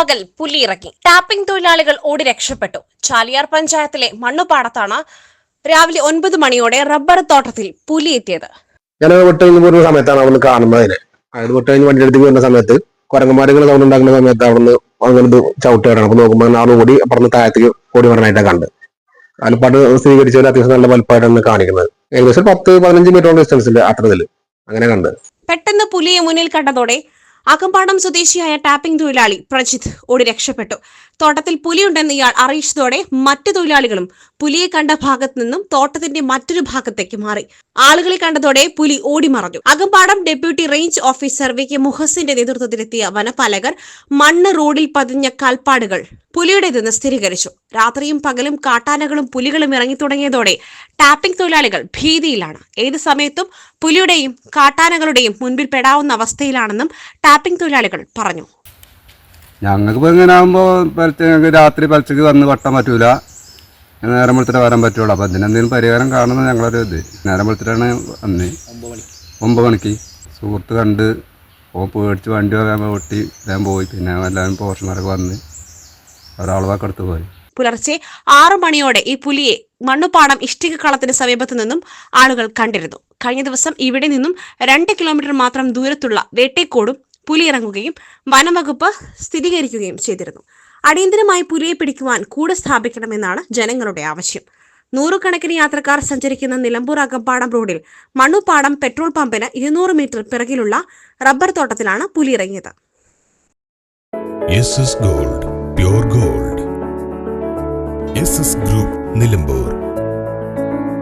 പകൽ പുലി ഇറക്കി ടാപ്പിംഗ് തൊഴിലാളികൾ ഓടി രക്ഷപ്പെട്ടു. ചാലിയാർ പഞ്ചായത്തിലെ മണ്ണുപാടത്താണ് രാവിലെ ഒൻപത് മണിയോടെ റബ്ബർ തോട്ടത്തിൽ പുലി എത്തിയത്. ഞാൻ വിട്ട് കഴിഞ്ഞ് സമയത്താണ് അവിടെ കാണുന്നത്. അതിനെ വിട്ട് കഴിഞ്ഞ് വണ്ടി എടുത്ത് വരുന്ന സമയത്ത് കുരങ്ങന്മാരുകൾ സൗണ്ട് ഉണ്ടാക്കുന്ന സമയത്ത് അവിടുന്ന് അങ്ങനെ ചവിട്ടുകയാണ് അപ്പൊ നോക്കുമ്പോൾ ആൾ ഓടി അപ്പുറന്ന് താഴത്തേക്ക് ഓടി വരാനായിട്ടാണ് കണ്ട് ആലപ്പാട് സ്വീകരിച്ചവർ അത്യാവശ്യം നല്ല വലുപ്പമായിട്ടാണ് കാണിക്കുന്നത്. ഏകദേശം പത്ത് പതിനഞ്ച് മീറ്റർ ഡിസ്റ്റൻസിൽ അത്രതിൽ അങ്ങനെ കണ്ട് പെട്ടെന്ന് പുലിയെ മുന്നിൽ കണ്ടതോടെ അകമ്പാടം സ്വദേശിയായ ടാപ്പിംഗ് തൊഴിലാളി പ്രജിത് ഓടി രക്ഷപ്പെട്ടു. തോട്ടത്തിൽ പുലിയുണ്ടെന്ന് ഇയാൾ അറിയിച്ചതോടെ മറ്റു തൊഴിലാളികളും പുലിയെ കണ്ട ഭാഗത്തു നിന്നും തോട്ടത്തിന്റെ മറ്റൊരു ഭാഗത്തേക്ക് മാറി. ആളുകളെ കണ്ടതോടെ പുലി ഓടിമറഞ്ഞു Akampadam deputy range officer V K മുഹസിന്റെ നേതൃത്വത്തിലെത്തിയ വനപാലകർ മണ്ണ് റോഡിൽ പതിഞ്ഞ കാൽപ്പാടുകൾ പുലിയുടേതെന്ന് സ്ഥിരീകരിച്ചു. രാത്രിയും പകലും കാട്ടാനകളും പുലികളും ഇറങ്ങി തുടങ്ങിയതോടെ ടാപ്പിംഗ് തൊഴിലാളികൾ ഭീതിയിലാണ്. ഏത് സമയത്തും പുലിയുടെയും കാട്ടാനകളുടെയും മുൻപിൽ പെടാവുന്ന അവസ്ഥയിലാണെന്നും ടാപ്പിംഗ് തൊഴിലാളികൾ പറഞ്ഞു. ഞങ്ങൾക്ക് ഇങ്ങനെ ആകുമ്പോൾ ഞങ്ങൾക്ക് രാത്രി പലച്ചക്ക് വന്ന് വട്ടാൻ പറ്റൂല. നേരം വെളുത്തിട്ട് വരാൻ പറ്റുള്ളൂ. അപ്പോൾ അതിനെന്തെങ്കിലും പരിഹാരം കാണുന്നത് ഞങ്ങളൊരു ഇത്. നേരം വെളുത്തിട്ടാണ് വന്ന്. ഒമ്പത് മണിക്ക്. സുഹൃത്ത് കണ്ട് ഓ പേടിച്ച് വണ്ടി വരാൻ ഓട്ടി ഞാൻ പോയി. പിന്നെ എല്ലാവരും പോഷന്മാരൊക്കെ വന്ന് പോയി. പുലർച്ചെ ആറു മണിയോടെ ഈ പുലിയെ മണ്ണുപാടം ഇഷ്ടിക കളത്തിന് സമീപത്തു നിന്നും ആളുകൾ കണ്ടിരുന്നു. കഴിഞ്ഞ ദിവസം ഇവിടെ നിന്നും രണ്ട് കിലോമീറ്റർ മാത്രം ദൂരത്തുള്ള വേട്ടേക്കോടും പുലി ഇറങ്ങുകയും വനംവകുപ്പ് സ്ഥിരീകരിക്കുകയും ചെയ്തിരുന്നു. അടിയന്തരമായി പുലിയെ പിടിക്കുവാൻ കൂട് സ്ഥാപിക്കണമെന്നാണ് ജനങ്ങളുടെ ആവശ്യം. നൂറുകണക്കിന് യാത്രക്കാർ സഞ്ചരിക്കുന്ന നിലമ്പൂർ അകമ്പാടം റോഡിൽ മണ്ണുപാടം പെട്രോൾ പമ്പിന് ഇരുന്നൂറ് മീറ്റർ പിറകിലുള്ള റബ്ബർ തോട്ടത്തിലാണ് പുലി ഇറങ്ങിയത്. Gold pure gold. S S group Nilambur.